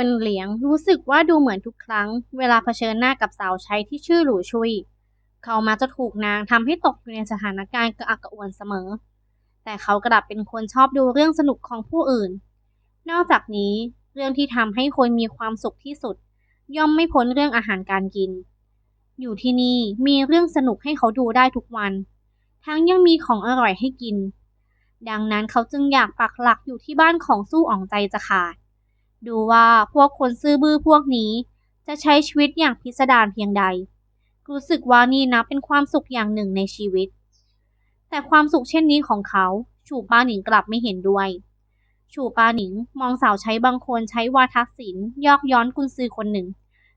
วนเหลียงรู้สึกว่าดูเหมือนทุกครั้ง เวลาเผชิญหน้ากับสาวใช้ที่ชื่อหลู่ชุย เขามาจะถูกนางทำให้ตกอยู่ในสถานการณ์กระอักกระอ่วนเสมอ แต่เขากลับเป็นคนชอบดูเรื่องสนุกของผู้อื่น นอกจากนี้เรื่องที่ทำให้คนมีความสุขที่สุด ย่อมไม่พ้นเรื่องอาหารการกิน อยู่ที่นี่มีเรื่องสนุกให้เขาดูได้ทุกวัน ทั้งยังมีของอร่อยให้กิน ดังนั้นเขาจึงอยากปักหลักอยู่ที่บ้านของสู้อ่องใจจะขาด ดูว่าพวกคนซื่อบื้อพวกนี้ จะใช้ชีวิตอย่างพิสดารเพียงใด รู้สึกว่านี่นับเป็นความสุขอย่างหนึ่งในชีวิต แต่ความสุขเช่นนี้ของเขาฉูปาหนิงกลับไม่เห็นด้วย ชูปาหนิงมองสาวใช้บางคนใช้วาทศิลป์ยอกย้อนกุนซือคนหนึ่ง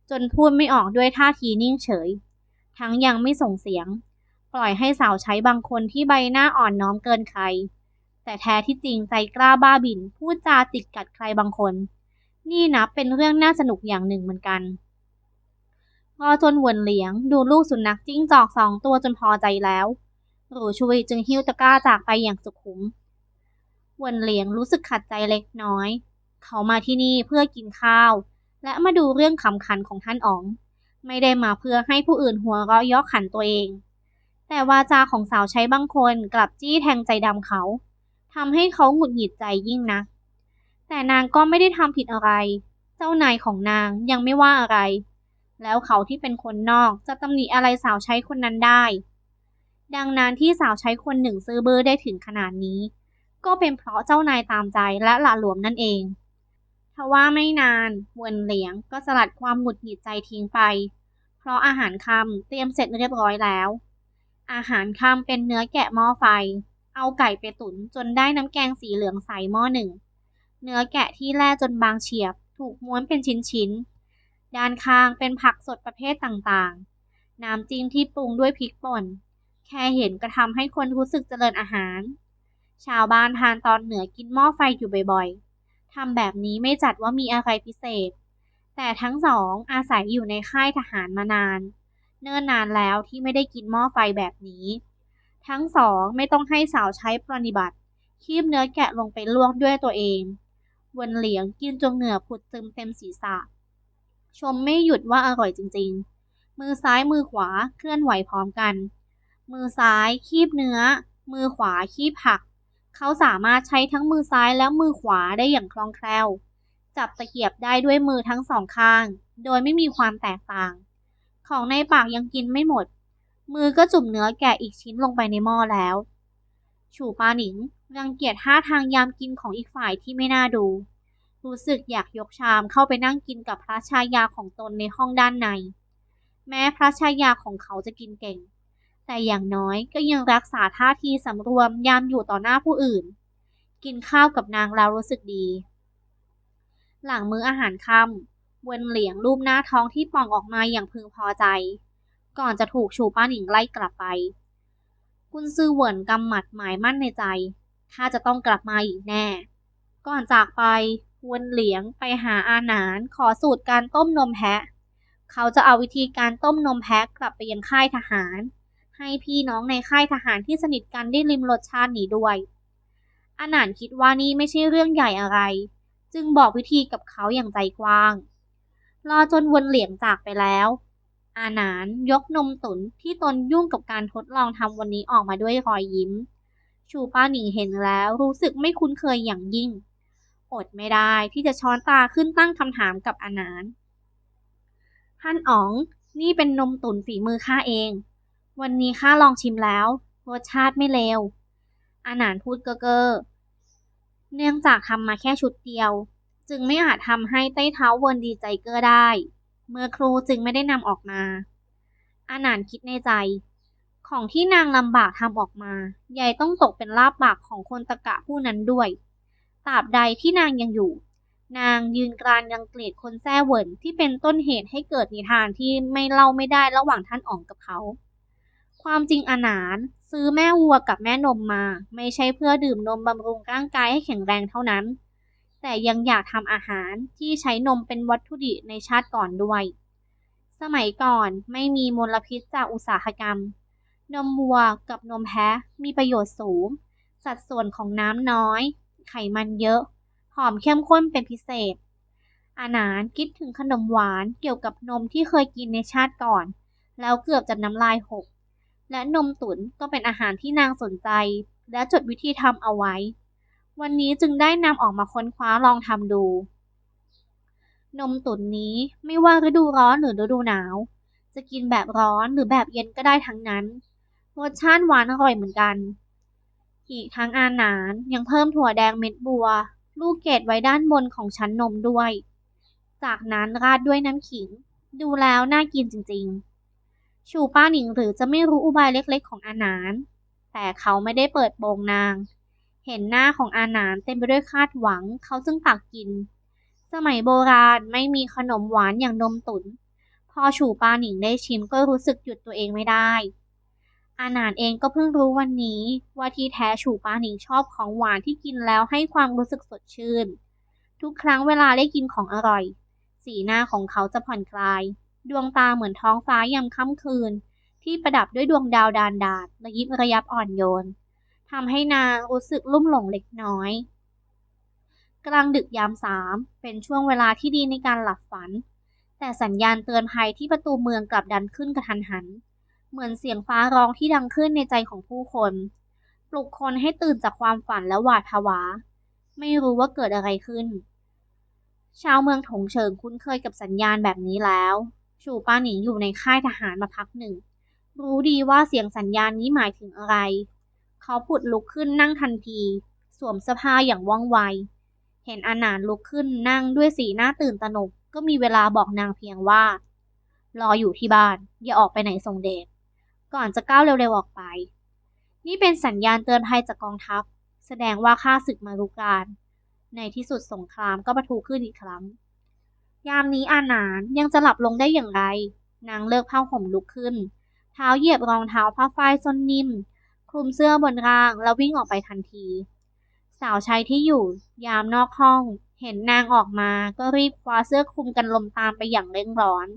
จนพูดไม่ออกด้วยท่าทีนิ่งเฉย ทั้งยังไม่ส่งเสียง ปล่อยให้สาวใช้บางคนที่ใบหน้าอ่อนน้อมเกินใคร แต่แท้ที่จริงใจกล้าบ้าบินพูดจาติดกัดใครบางคน นี่นับเป็นเรื่องน่าสนุกอย่างหนึ่งเหมือนกัน พอจนหวนเหลียง ดูลูกสุนัขจิ้งจอกสองตัวจนพอใจแล้วหรูชุยจึงหิ้วตะกร้าจากไปอย่างสุขุมวนเหลียงรู้สึกขัดใจเล็กน้อย เขามาที่นี่เพื่อกินข้าว และมาดูเรื่องขำขันของท่านอ๋อง ไม่ได้มาเพื่อให้ผู้อื่นหัวเราะย่อขันตัวเอง แต่วาจาของสาวใช้บางคนกลับจี้แทงใจดำเขาทำให้เขาหงุดหงิดใจยิ่งนัก แต่นางก็ไม่ได้ทำผิดอะไร เจ้านายของนางยังไม่ว่าอะไร แล้วเขาที่เป็นคนนอกจะตำหนิอะไรสาวใช้คนนั้นได้ ดังนั้นที่สาวใช้คนหนึ่งซื้อเบอร์ได้ถึงขนาดนี้ ก็เป็นเพราะเจ้านายตามใจและหละหลวมนั่นเองทว่าไม่นานเวนเหลียงก็สลัดความหงุดหงิดใจทิ้งไป เพราะอาหารค่ำเตรียมเสร็จเรียบร้อยแล้ว อาหารค่ำเป็นเนื้อแกะหม้อไฟ เอาไก่ไปตุ๋นจนได้น้ำแกงสีเหลืองใสหม้อหนึ่ง เนื้อแกะที่แล่จนบางเฉียบ ถูกม้วนเป็นชิ้นๆ ด้านข้างเป็นผักสดประเภทต่างๆ น้ำจิ้มที่ปรุงด้วยพริกป่น แค่เห็นก็ทำให้คนรู้สึกเจริญอาหาร ชาวบ้านทานตอนเหนือกินหม้อไฟอยู่บ่อยๆ ทำแบบนี้ไม่จัดว่ามีอะไรพิเศษ แต่ทั้งสองอาศัยอยู่ในค่ายทหารมานาน เนิ่นนานแล้วที่ไม่ได้กินหม้อไฟแบบนี้ ทั้งสองไม่ต้องให้สาวใช้ปรนิบัติคีบเนื้อแกะลงไปลวกด้วยตัวเอง วนเหลียงกินจนเหงื่อผุดซึมเต็มศีรษะ ชมไม่หยุดว่าอร่อยจริง ๆ มือซ้ายมือขวาเคลื่อนไหวพร้อมกัน มือซ้ายคีบเนื้อ มือขวาคีบผัก เขาสามารถใช้ทั้งมือซ้ายและมือขวาได้อย่างคล่องแคล่ว จับตะเกียบได้ด้วยมือทั้งสองข้าง โดยไม่มีความแตกต่าง ของในปากยังกินไม่หมด มือก็จุ่มเนื้อแกะอีกชิ้นลงไปในหม้อแล้ว ฉูปาหนิงรังเกียจท่าทางยามกินของอีกฝ่ายที่ไม่น่าดู รู้สึกอยากยกชามเข้าไปนั่งกินกับพระชายาของตนในห้องด้านใน แม้พระชายาของเขาจะกินเก่ง แต่อย่างน้อยก็ยังรักษาท่าทีสำรวมยามอยู่ต่อหน้าผู้อื่น กินข้าวกับนางแล้วรู้สึกดี หลังมื้ออาหารค่ำเวนเหลียงรูปหน้าท้องที่ป่องออกมาอย่างพึงพอใจ ก่อนจะถูกชูป้าหนิงไล่กลับไป กุนซือเหวินกำหมัดหมายมั่นในใจ ถ้าจะต้องกลับมาอีกแน่ ก่อนจากไปวนเหลียงไปหาอาหนานขอสูตรการต้มนมแพะ เขาจะเอาวิธีการต้มนมแพะกลับไปยังค่ายทหาร ให้พี่น้องในค่ายทหารที่สนิทกันได้ริมรสชาตินี้ด้วย อาหนานคิดว่านี่ไม่ใช่เรื่องใหญ่อะไร จึงบอกวิธีกับเขาอย่างใจกว้าง รอจนวนเหลียงจากไปแล้ว อาหนานยกนมตุนที่ตนยุ่งกับการทดลองทำวันนี้ออกมาด้วยรอยยิ้ม ชูป้าหนิงเห็นแล้วรู้สึกไม่คุ้นเคยอย่างยิ่ง อดไม่ได้ที่จะช้อนตาขึ้นตั้งคำถามกับอาหนานท่านอ๋องนี่เป็นนมตุ๋นฝีมือข้าเอง วันนี้ข้าลองชิมแล้ว รสชาติไม่เลวอาหนานพูดเก้อเก้อเนื่องจากทำมาแค่ชุดเดียว จึงไม่อาจทำให้ใต้เท้าเวินดีใจเก้อได้ เมื่อครูจึงไม่ได้นำออกมา อานานคิดในใจ ของที่นางลำบากทำออกมาใหญ่ต้องตกเป็นลาบบากของคนตะกะผู้นั้นด้วย ตราบใดที่นางยังอยู่ นางยืนกรานยังเกลียดคนแซ่เวินที่เป็นต้นเหตุให้เกิดนิทานที่ไม่เล่าไม่ได้ระหว่างท่านอ๋องกับเขา ความจริงอานานซื้อแม่วัวกับแม่นมมา ไม่ใช่เพื่อดื่มนมบำรุงร่างกายให้แข็งแรงเท่านั้น แต่ยังอยากทำอาหารที่ใช้นมเป็นวัตถุดิบในชาติก่อนด้วย สมัยก่อนไม่มีมลพิษจากอุตสาหกรรม นมวัวกับนมแพะมีประโยชน์สูง สัดส่วนของน้ำน้อย ไขมันเยอะ หอมเข้มข้นเป็นพิเศษ อาหนานคิดถึงขนมหวานเกี่ยวกับนมที่เคยกินในชาติก่อน แล้วเกือบจะน้ำลายหก และนมตุ๋นก็เป็นอาหารที่นางสนใจ และจดวิธีทำเอาไว้ วันนี้จึงได้นำออกมาค้นคว้าลองทำดู นมตุ๋นนี้ไม่ว่าฤดูร้อนหรือฤดูหนาว จะกินแบบร้อนหรือแบบเย็นก็ได้ทั้งนั้นรสชาติหวานอร่อยเหมือนกัน อีกทั้งอาหนานยังเพิ่มถั่วแดงเม็ดบัว ลูกเกดไว้ด้านบนของชั้นนมด้วย จากนั้นราดด้วยน้ำขิง ดูแล้วน่ากินจริงๆ ชูป้าหนิงหรือจะไม่รู้อุบายเล็กๆของอาหนานแต่เขาไม่ได้เปิดโปงนาง เห็นหน้าของอาหนานเต็มไปด้วยคาดหวัง เขาจึงตักกิน สมัยโบราณไม่มีขนมหวานอย่างนมตุน๋นพอชูป้าหนิงได้ชิมก็รู้สึกหยุดตัวเองไม่ได้ อาหนานเองก็เพิ่งรู้วันนี้ว่าที่แท้ชูป้าหนิงชอบของหวานที่กินแล้วให้ความรู้สึกสดชื่น ทุกครั้งเวลาได้กินของอร่อย สีหน้าของเขาจะผ่อนคลาย ดวงตาเหมือนท้องฟ้ายามค่ำคืน ที่ประดับด้วยดวงดาวดานดาดระยิบระยับอ่อนโยน ทำให้นางรู้สึกลุ่มหลงเล็กน้อย กลางดึกยามสามเป็นช่วงเวลาที่ดีในการหลับฝัน แต่สัญญาณเตือนภัยที่ประตูเมืองกลับดันขึ้นกระทันหัน เหมือนเสียงฟ้าร้องที่ดังขึ้นในใจของผู้คน ปลุกคนให้ตื่นจากความฝันและหวาดผวา ไม่รู้ว่าเกิดอะไรขึ้น ชาวเมืองถงเฉิงคุ้นเคยกับสัญญาณแบบนี้แล้ว ชูป้าหนิงอยู่ในค่ายทหารมาพักหนึ่งรู้ดีว่าเสียงสัญญาณนี้หมายถึงอะไร เขาผุดลุกขึ้นนั่งทันที สวมเสื้อผ้าอย่างว่องไว เห็นอาหนานลุกขึ้นนั่งด้วยสีหน้าตื่นตระหนก ก็มีเวลาบอกนางเพียงว่า รออยู่ที่บ้าน อย่าออกไปไหนส่งเดชก่อนจะก้าวเร็วๆออกไป นี่เป็นสัญญาณเตือนภัยจากกองทัพ แสดงว่าข้าศึกมารุกรานในที่สุดสงครามก็ประทุขึ้นอีกครั้ง ยามนี้อาหนานยังจะหลับลงได้อย่างไร นางเลิกผ้าห่มลุกขึ้น เท้าเหยียบรองเท้าผ้าฝ้ายส้นนิ่ม คลุมเสื้อบนร่าง แล้ววิ่งออกไปทันที สาวใช้ที่อยู่ยามนอกห้อง เห็นนางออกมาก็รีบคว้าเสื้อคลุมกันลมตามไปอย่างเร่งร้อน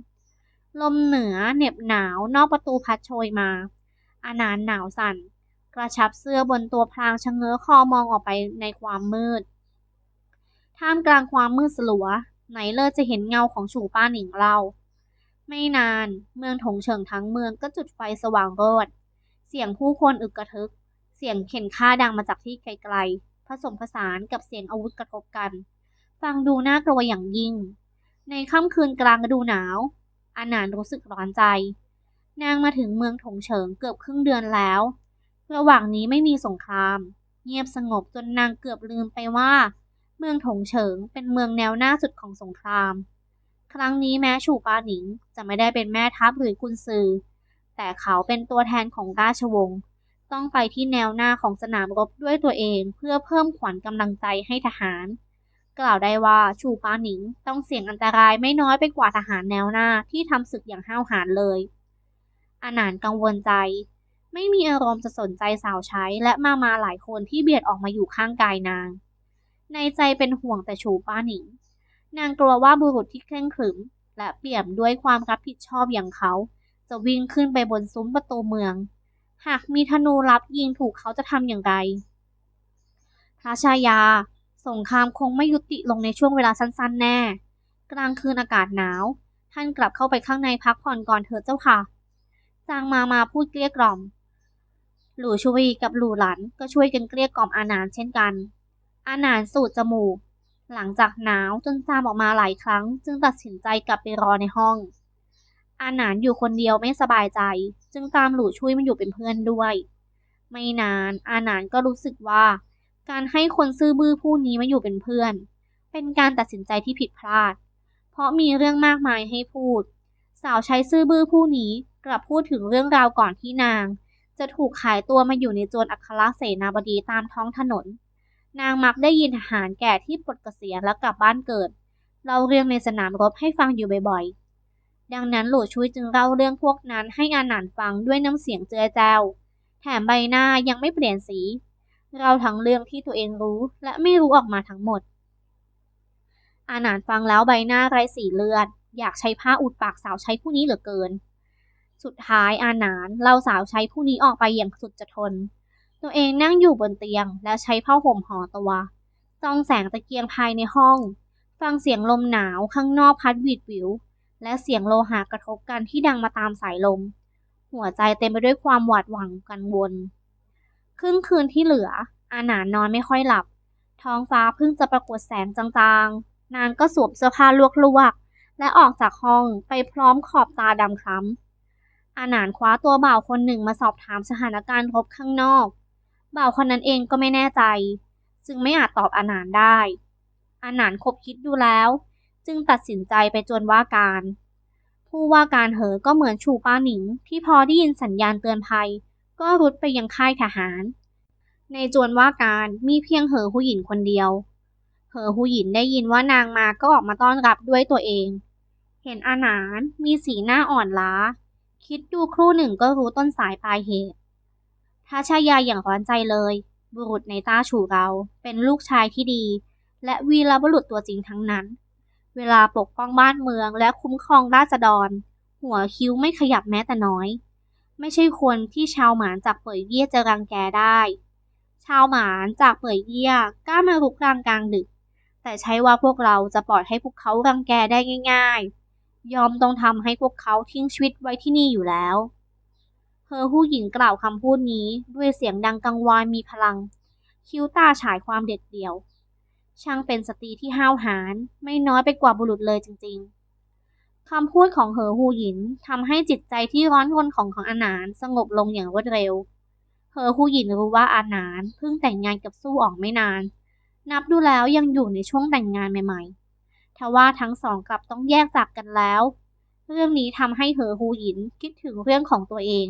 ลมเหนือเหน็บหนาวนอกประตูพัดโชยมาอานานหนาวสั่น กระชับเสื้อบนตัวพลางชะเง้อคอมองออกไปในความมืด ท่ามกลางความมืดสลัว ไหนเลิศจะเห็นเงาของชูป้าหนิงเล่าไม่นานเมืองถงเฉิงทั้งเมืองก็จุดไฟสว่างโรด เสียงผู้คนอึกกระทึก เสียงเข็นฆ่าดังมาจากที่ไกลผสมผสานกับเสียงอาวุธกระทบกัน ฟังดูน่ากลัวอย่างยิ่ง ในค่ำคืนกลางฤดูหนาว อานานรู้สึกร้อนใจ นางมาถึงเมืองถงเฉิงเกือบครึ่งเดือนแล้ว ระหว่างนี้ไม่มีสงคราม เงียบสงบจนนางเกือบลืมไปว่า เมืองถงเฉิงเป็นเมืองแนวหน้าสุดของสงคราม ครั้งนี้แม้ฉูปาหนิงจะไม่ได้เป็นแม่ทัพหรือกุนซือ แต่เขาเป็นตัวแทนของราชวงศ์ต้องไปที่แนวหน้าของสนามรบด้วยตัวเองเพื่อเพิ่มขวัญกำลังใจให้ทหาร กล่าวได้ว่าชูปาหนิงต้องเสี่ยงอันตรายไม่น้อยไปกว่าทหารแนวหน้าที่ทำศึกอย่างห้าวหาญเลยอานานกังวลใจ ไม่มีอารมณ์จะสนใจสาวใช้และมามาหลายคนที่เบียดออกมาอยู่ข้างกายนาง ในใจเป็นห่วงแต่ชูป้าหนิง นางกลัวว่าบุรุษที่เคร่งขรึม และเปี่ยมด้วยความรับผิดชอบอย่างเขา จะวิ่งขึ้นไปบนซุ้มประตูเมือง หากมีธนูรับยิงถูกเขาจะทำอย่างไรพระชายา สงครามคงไม่ยุติลงในช่วงเวลาสั้นๆแน่ กลางคืนอากาศหนาว ท่านกลับเข้าไปข้างในพักผ่อนก่อนเถิดเจ้าค่ะ จางมามาพูดเกลี้ยกล่อม หลู่ชวีกับหลู่หลันก็ช่วยกันเกลี้ยกล่อมอานานเช่นกัน อานานสูดจมูก หลังจากหนาวจนจามออกมาหลายครั้ง จึงตัดสินใจกลับไปรอในห้อง อาหนานอยู่คนเดียวไม่สบายใจ จึงตามหลู่ช่วยมาอยู่เป็นเพื่อนด้วย ไม่นานอาหนานก็รู้สึกว่า การให้คนซื่อบื้อผู้นี้มาอยู่เป็นเพื่อน เป็นการตัดสินใจที่ผิดพลาด เพราะมีเรื่องมากมายให้พูด สาวใช้ซื่อบื้อผู้นี้กลับพูดถึงเรื่องราวก่อนที่นาง จะถูกขายตัวมาอยู่ในโจรอัครเสนาบดีตามท้องถนน นางมักได้ยินทหารแก่ที่ปลดเกษียณแล้วกลับบ้านเกิด เราเรื่องในสนามรบให้ฟังอยู่บ่อยๆ ดังนั้นหลู่ชุยจึงเล่าเรื่องพวกนั้นให้อาหนานฟังด้วยน้ำเสียงเจือแจวแถมใบหน้ายังไม่เปลี่ยนสี เราทั้งเรื่องที่ตัวเองรู้และไม่รู้ออกมาทั้งหมด อาหนานฟังแล้วใบหน้าไร้สีเลือด อยากใช้ผ้าอุดปากสาวใช้ผู้นี้เหลือเกิน สุดท้ายอาหนานเล่าสาวใช้ผู้นี้ออกไปอย่างสุดจะทน ตัวเองนั่งอยู่บนเตียงและใช้ผ้าห่มห่อตัวจ้องแสงตะเกียงภายในห้อง ฟังเสียงลมหนาวข้างนอกพัดหวีดวิว และเสียงโลหะกระทบกันที่ดังมาตามสายลม หัวใจเต็มไปด้วยความหวาดหวั่นกังวล ครึ่งคืนที่เหลือ อาหนานนอนไม่ค่อยหลับ ท้องฟ้าเพิ่งจะปรากฏแสงจางๆ นางก็สวมเสื้อผ้าลวกๆ และออกจากห้องไปพร้อมขอบตาดำคล้ำอาหนานคว้าตัวบ่าวคนหนึ่งมาสอบถามสถานการณ์รบข้างนอก บ่าวคนนั้นเองก็ไม่แน่ใจ จึงไม่อาจตอบอาหนานได้อาหนานคบคิดดูแล้ว จึงตัดสินใจไปจวนว่าการ ผู้ว่าการเหอก็เหมือนชูป้าหนิง ที่พอได้ยินสัญญาณเตือนภัย ก็รุดไปยังค่ายทหาร ในจวนว่าการมีเพียงเหอหูหยินคนเดียว เหอหูหยินได้ยินว่านางมาก็ออกมาต้อนรับด้วยตัวเอง เห็นอาหนานมีสีหน้าอ่อนล้า คิดดูครู่หนึ่งก็รู้ต้นสายปลายเหตุท้าชายาอย่างร้อนใจเลย บุรุษในต้าฉูเราเป็นลูกชายที่ดี และวีรบุรุษตัวจริงทั้งนั้น เวลาปกป้องบ้านเมืองและคุ้มครองราษฎร หัวคิ้วไม่ขยับแม้แต่น้อย ไม่ใช่คนที่ชาวหมานจากเป่ยเยี่ยจะรังแกได้ ชาวหมานจากเป่ยเยี่ยกล้ามารุกรางกลางดึก แต่ใช่ว่าพวกเราจะปล่อยให้พวกเขารังแกได้ง่าย ๆ ยอมต้องทำให้พวกเขาทิ้งชีวิตไว้ที่นี่อยู่แล้วเฮอผู้หญิงกล่าวคำพูดนี้ด้วยเสียงดังกังวานมีพลัง คิ้วตาฉายความเด็ดเดี่ยว ช่างเป็นสตรีที่ห้าวหาญไม่น้อยไปกว่าบุรุษเลยจริง ๆคำพูดของเหอฮูหยินทำให้จิตใจที่ร้อนรนของของอาหนานสงบลงอย่างรวดเร็ว เหอฮูหยินรู้ว่าอาหนานเพิ่งแต่งงานกับสู้อ๋อกไม่นาน นับดูแล้วยังอยู่ในช่วงแต่งงานใหม่ๆทว่าทั้งสองกลับต้องแยกจากกันแล้ว เรื่องนี้ทำให้เหอฮูหยินคิดถึงเรื่องของตัวเอง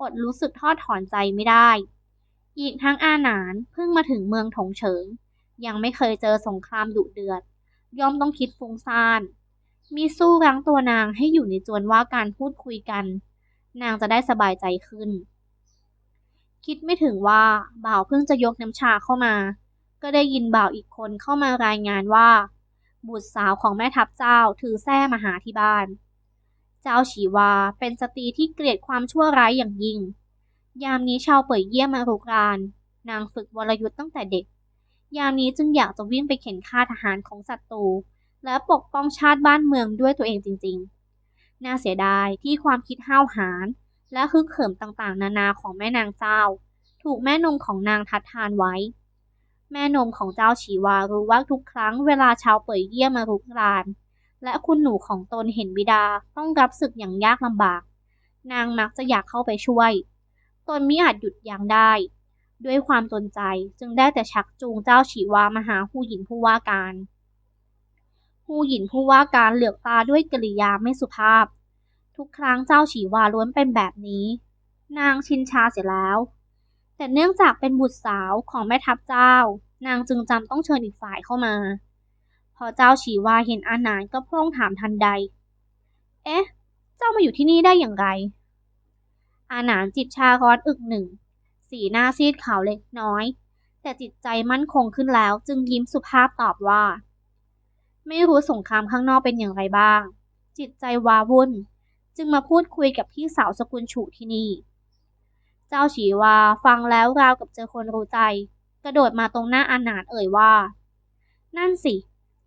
อดรู้สึกทอดถอนใจไม่ได้ อีกทั้งอาหนานเพิ่งมาถึงเมืองถงเฉิง ยังไม่เคยเจอสงครามดุเดือด ย่อมต้องคิดฟุ้งซ่านมีสู้รั้งตัวนางให้อยู่ในจวนว่าการพูดคุยกัน นางจะได้สบายใจขึ้น คิดไม่ถึงว่าบ่าวเพิ่งจะยกน้ำชาเข้ามา ก็ได้ยินบ่าวอีกคนเข้ามารายงานว่า บุตรสาวของแม่ทัพเจ้าถือแส้มาหาที่บ้าน เจ้าฉีวาเป็นสตรีที่เกลียดความชั่วร้ายอย่างยิ่ง ยามนี้ชาวเป่ยเยี่ยมารุกราน นางฝึกวรยุทธ์ตั้งแต่เด็ก ยามนี้จึงอยากจะวิ่งไปเข็นฆ่าทหารของศัตรูและปกป้องชาติบ้านเมืองด้วยตัวเองจริงๆ น่าเสียดายที่ความคิดห้าวหาญและฮึกเหิมต่างๆ นานาของแม่นางเจ้า ถูกแม่นมของนางทัดทานไว้ แม่นมของเจ้าฉีวารู้ว่าทุกครั้งเวลาชาวเป่ยเยี่ยมารุกราน และคุณหนูของตนเห็นบิดาต้องรับศึกอย่างยากลำบาก นางมักจะอยากเข้าไปช่วย ตนมิอาจหยุดยั้งได้ ด้วยความตนใจจึงได้แต่ชักจูงเจ้าฉีวามาหาหูหยินผู้ว่าการหูหยินผู้ว่าการเหลือกตาด้วยกริยาไม่สุภาพ ทุกครั้งเจ้าฉีวาล้วนเป็นแบบนี้ นางชินชาเสียแล้ว แต่เนื่องจากเป็นบุตรสาวของแม่ทัพเจ้า นางจึงจำต้องเชิญอีกฝ่ายเข้ามา พอเจ้าฉีวาเห็นอาหนานก็พร่งถามทันใด เอ๊ะ เจ้ามาอยู่ที่นี่ได้อย่างไรอาหนานจิบชาร้อนอึกหนึ่ง สีหน้าซีดขาวเล็กน้อย แต่จิตใจมั่นคงขึ้นแล้วจึงยิ้มสุภาพตอบว่า ไม่รู้สงครามข้างนอกเป็นอย่างไรบ้าง จิตใจวาวุ่น จึงมาพูดคุยกับพี่สาวสกุลฉุที่นี่ เจ้าฉีวาฟังแล้วราวกับเจอคนรู้ใจ กระโดดมาตรงหน้าอานานเอ่ยว่า นั่นสิ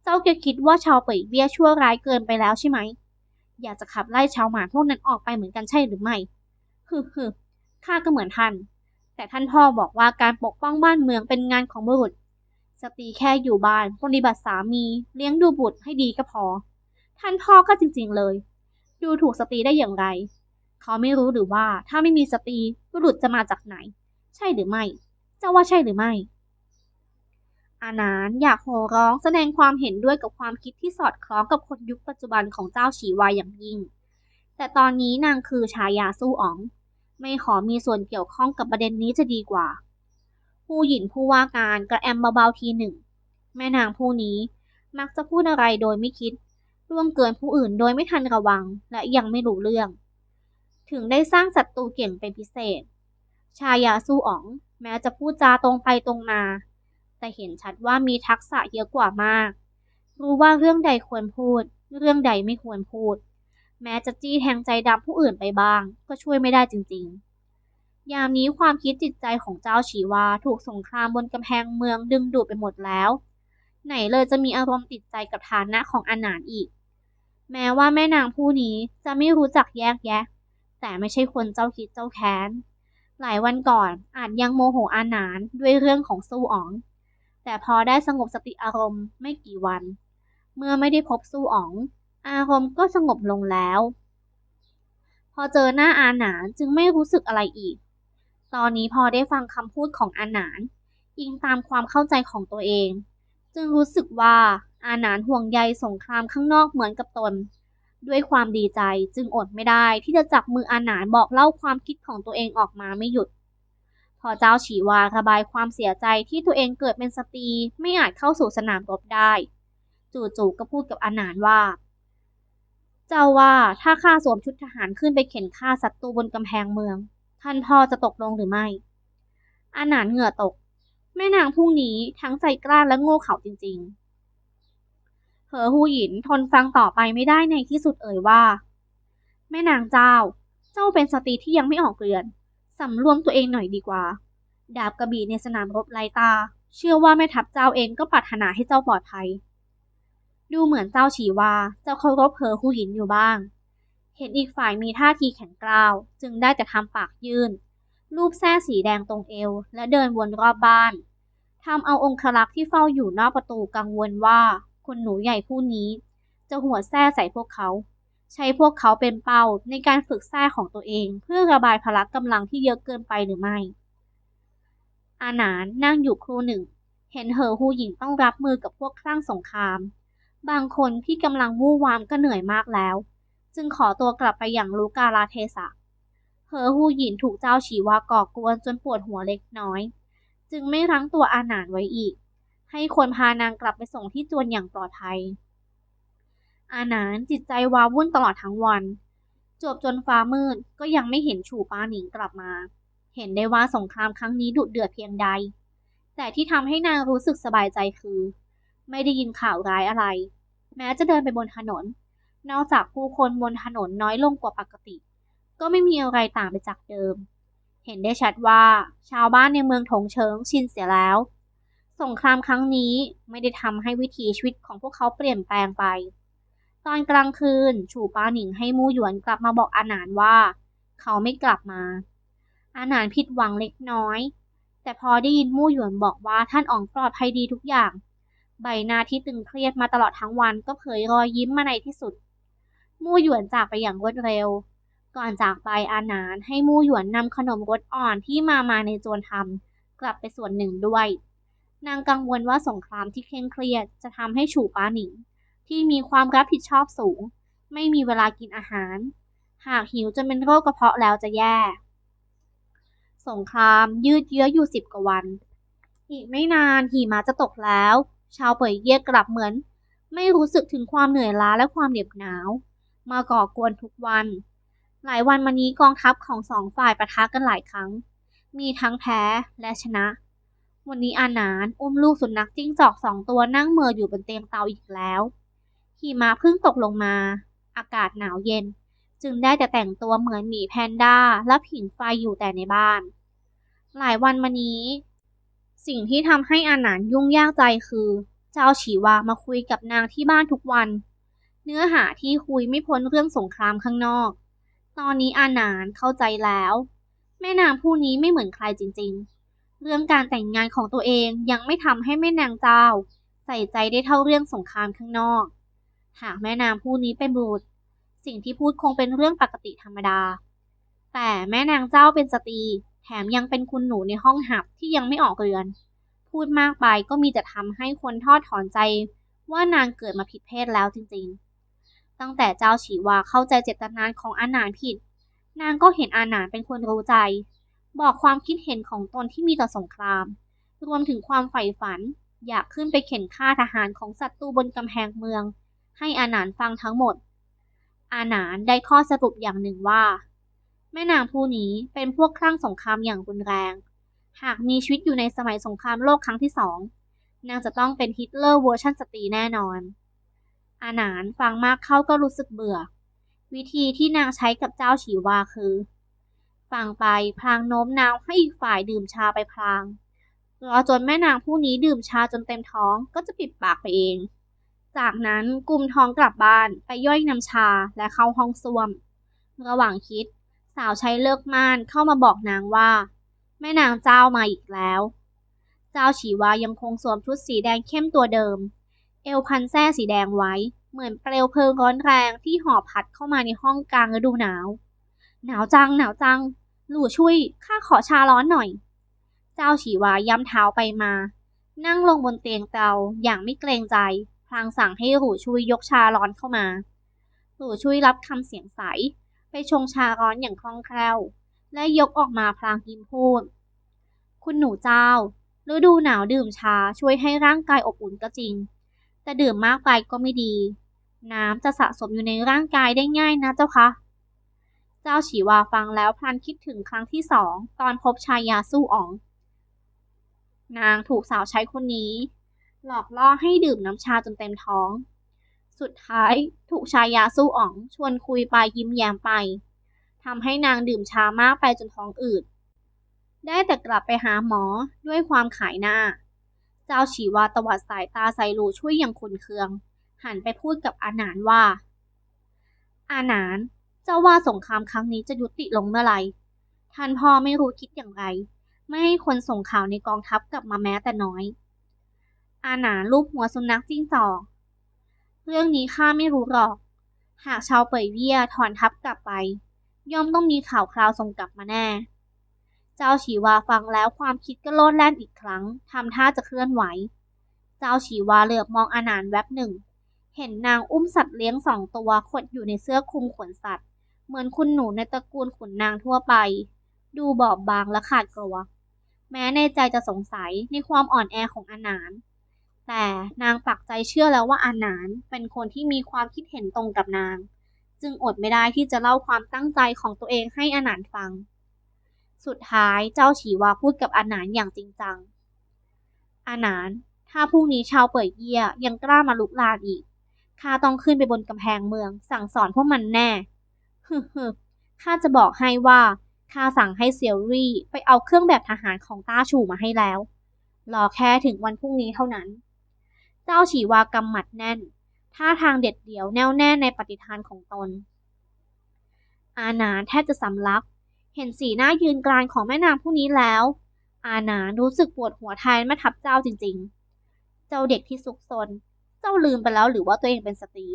เจ้าแกคิดว่าชาวเป่ยเบี้ยชั่วร้ายเกินไปแล้วใช่ไหม อยากจะขับไล่ชาวหมาพวกนั้นออกไปเหมือนกันใช่หรือไม่ฮึฮึข้าก็เหมือนท่าน แต่ท่านพ่อบอกว่าการปกป้องบ้านเมืองเป็นงานของบุรุษ สตรีแค่อยู่บ้านปฏิบัติสามีเลี้ยงดูบุตรให้ดีก็พอ ท่านพ่อก็จริงๆเลย ดูถูกสตรีได้อย่างไร เขาไม่รู้หรือว่าถ้าไม่มีสตรีบุรุษจะมาจากไหน ใช่หรือไม่เจ้าว่าใช่หรือไม่ อานานอยากโห่ร้องแสดงความเห็นด้วยกับความคิดที่สอดคล้องกับคนยุคปัจจุบันของเจ้าฉีวายอย่างยิ่ง แต่ตอนนี้นางคือชายาสู้อ๋อง ไม่ขอมีส่วนเกี่ยวข้องกับประเด็นนี้จะดีกว่า ผู้หญิงผู้ว่าการกระแอมเบาๆทีหนึ่ง แม่นางผู้นี้มักจะพูดอะไรโดยไม่คิดร่วงเกินผู้อื่นโดยไม่ทันระวังและยังไม่รู้เรื่อง ถึงได้สร้างศัตรูเก่งเป็นพิเศษ ชายาสู้อ๋อง แม้จะพูดจาตรงไปตรงมา แต่เห็นชัดว่ามีทักษะเยอะกว่ามาก รู้ว่าเรื่องใดควรพูด เรื่องใดไม่ควรพูด แม้จะจี้แทงใจดำผู้อื่นไปบ้าง ก็ช่วยไม่ได้จริงๆ ยามนี้ความคิดจิตใจของเจ้าฉีวาถูกสงครามบนกำแพงเมืองดึงดูดไปหมดแล้ว ไหนเลยจะมีอารมณ์ติดใจกับฐานะของอานานอีก แม้ว่าแม่นางผู้นี้จะไม่รู้จักแยกแยะ แต่ไม่ใช่คนเจ้าคิดเจ้าแค้น หลายวันก่อนอาจยังโมโหอานานด้วยเรื่องของสู้อ๋อง แต่พอได้สงบสติอารมณ์ไม่กี่วัน เมื่อไม่ได้พบสู้อ๋อง อารมก็สงบลงแล้ว พอเจอหน้าอาหนานจึงไม่รู้สึกอะไรอีก ตอนนี้พอได้ฟังคำพูดของอาหนานอิงตามความเข้าใจของตัวเอง จึงรู้สึกว่าอาหนานห่วงใยสงครามข้างนอกเหมือนกับตน ด้วยความดีใจจึงอดไม่ได้ที่จะจับมืออาหนานบอกเล่าความคิดของตัวเองออกมาไม่หยุด พอเจ้าฉีวาระบายความเสียใจที่ตัวเองเกิดเป็นสตรีไม่อาจเข้าสู่สนามรบได้ จู่ๆก็พูดกับอาหนานว่า เจ้าว่าถ้าข้าสวมชุดทหารขึ้นไปเข็นฆ่าศัตรูบนกำแพงเมือง ท่านพ่อจะตกลงหรือไม่ อาหนานเหงื่อตก แม่นางผู้นี้ทั้งใจกล้าและโง่เขลาจริงๆเหอหูหยินทนฟังต่อไปไม่ได้ในที่สุดเอ่ยว่า แม่นางเจ้า เจ้าเป็นสตรีที่ยังไม่ออกเรือนสำรวมตัวเองหน่อยดีกว่า ดาบกระบี่ในสนามรบไลตา เชื่อว่าแม่ทัพเจ้าเองก็ปรารถนาให้เจ้าปลอดภัย ดูเหมือนเจ้าฉีว่าเจ้าเคารพเพอหูหินอยู่บ้าง เห็นอีกฝ่ายมีท่าทีแข็งกร้าว จึงได้แต่ทำปากยื่น รูปแส้สีแดงตรงเอว และเดินวนรอบบ้านทำเอาองครักษ์ที่เฝ้าอยู่นอกประตูกังวลว่าคนหนูใหญ่ผู้นี้ จะหัวแส้ใส่พวกเขา ใช้พวกเขาเป็นเป้าในการฝึกแส้ของตัวเองเพื่อระบายพละกำลังที่เยอะเกินไปหรือไม่ อาหนานนั่งอยู่ครู่หนึ่ง เห็นเหอฮูหญิงต้องรับมือกับพวกคลั่งสงคราม บางคนที่กำลังวู่วามก็เหนื่อยมากแล้ว จึงขอตัวกลับไปอย่างรู้กาลเทศะเหอฮูหยินถูกเจ้าฉีวาก่อกวนจนปวดหัวเล็กน้อย จึงไม่รั้งตัวอาหนานไว้อีก ให้คนพานางกลับไปส่งที่จวนอย่างปลอดภัย อาหนานจิตใจวาวุ่นตลอดทั้งวัน จบจนฟ้ามืดก็ยังไม่เห็นฉู่ปาหนิงกลับมา เห็นได้ว่าสงครามครั้งนี้ดุเดือดเพียงใด แต่ที่ทำให้นางรู้สึกสบายใจคือ ไม่ได้ยินข่าวร้ายอะไร แม้จะเดินไปบนถนน นอกจากผู้คนบนถนนน้อยลงกว่าปกติ ก็ไม่มีอะไรต่างไปจากเดิม เห็นได้ชัดว่าชาวบ้านในเมืองถงเชิงชินเสียแล้ว สงครามครั้งนี้ไม่ได้ทำให้วิถีชีวิตของพวกเขาเปลี่ยนแปลงไป ตอนกลางคืนฉูป้าหนิงให้มู่หยวนกลับมาบอกอาหนานว่า เขาไม่กลับมาอาหนานผิดหวังเล็กน้อย แต่พอได้ยินมู่หยวนบอกว่าท่านอ๋องปลอดภัยดีทุกอย่าง ใบหน้าที่ตึงเครียดมาตลอดทั้งวันก็เผยรอยยิ้มมาในที่สุด มู่หยวนจากไปอย่างรวดเร็ว ก่อนจากไปอาหนานให้มู่หยวนนำขนมรสอ่อนที่มามาในจวนทำกลับไปส่วนหนึ่งด้วย นางกังวลว่าสงครามที่เคร่งเครียดจะทำให้ฉูป้าหนิง ที่มีความรับผิดชอบสูง ไม่มีเวลากินอาหาร หากหิวจนเป็นโรคกระเพาะแล้วจะแย่ สงครามยืดเยื้ออยู่สิบกว่าวัน อีกไม่นานหิมะจะตกแล้ว ชาวเป่ยเยี่ยกลับเหมือน ไม่รู้สึกถึงความเหนื่อยล้าและความเหน็บหนาว มาก่อกวนทุกวัน หลายวันมานี้กองทัพของสองฝ่ายปะทะกันหลายครั้ง มีทั้งแพ้และชนะ วันนี้อานานอุ้มลูกสุนัขจิ้งจอกสองตัวนั่งเมออยู่บนเตียงเตาอีกแล้วหิมะเพิ่งตกลงมา อากาศหนาวเย็น จึงได้แต่แต่งตัวเหมือนหมีแพนด้าและผิงไฟอยู่แต่ในบ้าน หลายวันมานี้ สิ่งที่ทำให้อาหนานยุ่งยากใจคือ เจ้าฉีวามาคุยกับนางที่บ้านทุกวัน เนื้อหาที่คุยไม่พ้นเรื่องสงครามข้างนอก ตอนนี้อาหนานเข้าใจแล้ว แม่นางผู้นี้ไม่เหมือนใครจริงๆ เรื่องการแต่งงานของตัวเองยังไม่ทำให้แม่นางเจ้า ใส่ใจได้เท่าเรื่องสงครามข้างนอก หากแม่นางผู้นี้เป็นบุตร สิ่งที่พูดคงเป็นเรื่องปกติธรรมดา แต่แม่นางเจ้าเป็นสตรี แถมยังเป็นคุณหนูในห้องหับที่ยังไม่ออกเรือน พูดมากไปก็มีแต่ทำให้คนทอดถอนใจว่านางเกิดมาผิดเพศแล้วจริงๆ ตั้งแต่เจ้าฉีวาเข้าใจเจตนาของอาหนานผิด นางก็เห็นอาหนานเป็นคนรู้ใจ บอกความคิดเห็นของตนที่มีต่อสงคราม รวมถึงความใฝ่ฝันอยากขึ้นไปเข็นฆ่าทหารของศัตรูบนกำแพงเมือง ให้อาหนานฟังทั้งหมด อาหนานได้ข้อสรุปอย่างหนึ่งว่า แม่นางผู้นี้เป็นพวกคลั่งสงครามอย่างรุนแรง หากมีชีวิตอยู่ในสมัยสงครามโลกครั้งที่สอง นางจะต้องเป็นฮิตเลอร์เวอร์ชันสตรีแน่นอน อาหนานฟังมากเข้าก็รู้สึกเบื่อ วิธีที่นางใช้กับเจ้าฉีวาคือ ฟังไปพลางโน้มน้าวให้อีกฝ่ายดื่มชาไปพลาง รอจนแม่นางผู้นี้ดื่มชาจนเต็มท้องก็จะปิดปากไปเอง จากนั้นกลุ่มท้องกลับบ้านไปย่อยน้ำชาและเข้าห้องส้วม ระหว่างคิด สาวใช้เลิกม่านเข้ามาบอกนางว่า แม่นางเจ้ามาอีกแล้ว เจ้าฉีวายังคงสวมชุดสีแดงเข้มตัวเดิม เอวพันแส้สีแดงไว้ เหมือนเปลวเพลิงร้อนแรงที่หอบพัดเข้ามาในห้องกลางฤดูหนาว หนาวจังหนาวจัง หลู่ช่วยข้าขอชาร้อนหน่อย เจ้าฉีวาย้ำเท้าไปมา นั่งลงบนเตียงเตาอย่างไม่เกรงใจ พลางสั่งให้หลู่ช่วยยกชาร้อนเข้ามา หลู่ช่วยรับคำเสียงใส ไปชงชาร้อนอย่างคล่องแคล่ว และยกออกมาพลางยิ้มพูด คุณหนูเจ้าฤดูหนาวดื่มชาช่วยให้ร่างกายอบอุ่นก็จริง แต่ดื่มมากไปก็ไม่ดี น้ำจะสะสมอยู่ในร่างกายได้ง่ายนะเจ้าคะ เจ้าฉีวาฟังแล้วพลันคิดถึงครั้งที่สองตอนพบชายาสู้อ๋อง นางถูกสาวใช้คนนี้ หลอกล่อให้ดื่มน้ำชาจนเต็มท้อง สุดท้ายถูกชายาสู้อ๋องชวนคุยไปยิ้มแย้มไปทำให้นางดื่มชามากไปจนท้องอืด ได้แต่กลับไปหาหมอด้วยความขายหน้า เจ้าฉีวาตวัดสายตาใส่หลูช่วยอย่างขุนเคือง หันไปพูดกับอาหนานว่า อาหนาน เจ้าว่าสงครามครั้งนี้จะยุติลงเมื่อไหร่ท่านพ่อไม่รู้คิดอย่างไร ไม่ให้คนส่งข่าวในกองทัพกลับมาแม้แต่น้อย อาหนานรูปหัวสุนัขจิ้งจอก เรื่องนี้ข้าไม่รู้หรอก หากชาวเป่ยเวี่ยถอนทัพกลับไป ย่อมต้องมีข่าวคราวส่งกลับมาแน่ เจ้าฉีวาฟังแล้วความคิดก็โลดแล่นอีกครั้งทำท่าจะเคลื่อนไหว เจ้าฉีวาเหลือบมองอานานแวบหนึ่ง เห็นนางอุ้มสัตว์เลี้ยงสองตัวขดอยู่ในเสื้อคลุมขนสัตว์ เหมือนคุณหนูในตระกูลขุนนางทั่วไป ดูบอบบางและขาดกลัว แม้ในใจจะสงสัยในความอ่อนแอของอานาน แต่นางปักใจเชื่อแล้วว่าอานานเป็นคนที่มีความคิดเห็นตรงกับนาง จึงอดไม่ได้ที่จะเล่าความตั้งใจของตัวเองให้อานานฟัง สุดท้ายเจ้าฉีวาพูดกับอานานอย่างจริงจัง อานาน ถ้าพรุ่งนี้ชาวเป่ยเยี่ยยังกล้ามาลุกลานอีกข้าต้องขึ้นไปบนกำแพงเมือง สั่งสอนพวกมันแน่ฮึฮึข้าจะบอกให้ว่าข้าสั่งให้เซียวรี่ไปเอาเครื่องแบบทหารของต้าชูมาให้แล้ว รอแค่ถึงวันพรุ่งนี้เท่านั้น เจ้าฉีวากำหมัดแน่น ท่าทางเด็ดเดี่ยวแน่วแน่ในปฏิทานของตน อาหนานแทบจะสำลัก เห็นสีหน้ายืนกรานของแม่นางผู้นี้แล้ว อาหนานรู้สึกปวดหัวแทนแม่ทัพเจ้าจริง ๆ เจ้าเด็กที่ซุกซน เจ้าลืมไปแล้วหรือว่าตัวเองเป็นสตรี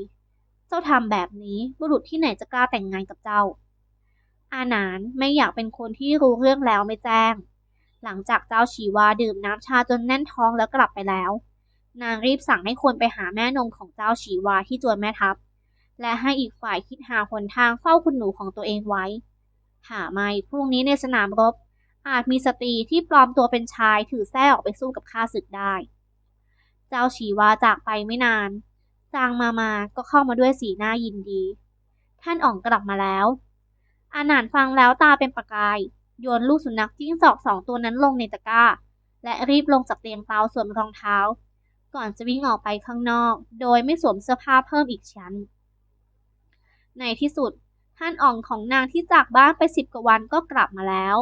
เจ้าทำแบบนี้บุรุษที่ไหนจะกล้าแต่งงานกับเจ้า อาหนานไม่อยากเป็นคนที่รู้เรื่องแล้วไม่แจ้งหลังจากเจ้าชีวาดื่มน้ำชาจนแน่นท้องแล้วกลับไปแล้ว นางรีบสั่งให้คนไปหาแม่นมของเจ้าชีวาที่จวนแม่ทัพ และให้อีกฝ่ายคิดหาหนทางเฝ้าคุณหนูของตัวเองไว้ หาไม่พรุ่งนี้ในสนามรบ อาจมีสตรีที่ปลอมตัวเป็นชายถือแส้ออกไปสู้กับข้าศึกได้ เจ้าชีวาจากไปไม่นาน จางมามาก็เข้ามาด้วยสีหน้ายินดี ท่านอ่องกลับมาแล้ว อาหนานฟังแล้วตาเป็นประกาย โยนลูกสุนัขจิ้งจอกสองตัวนั้นลงในตะกร้า และรีบลงจากเตียงเปาสวมรองเท้า ก่อนจะวิ่งออกไปข้างนอก โดยไม่สวมเสื้อผ้าเพิ่มอีกชั้น ในที่สุดท่านอ่องของนางที่จากบ้านไปสิบกว่าวันก็กลับมาแล้ว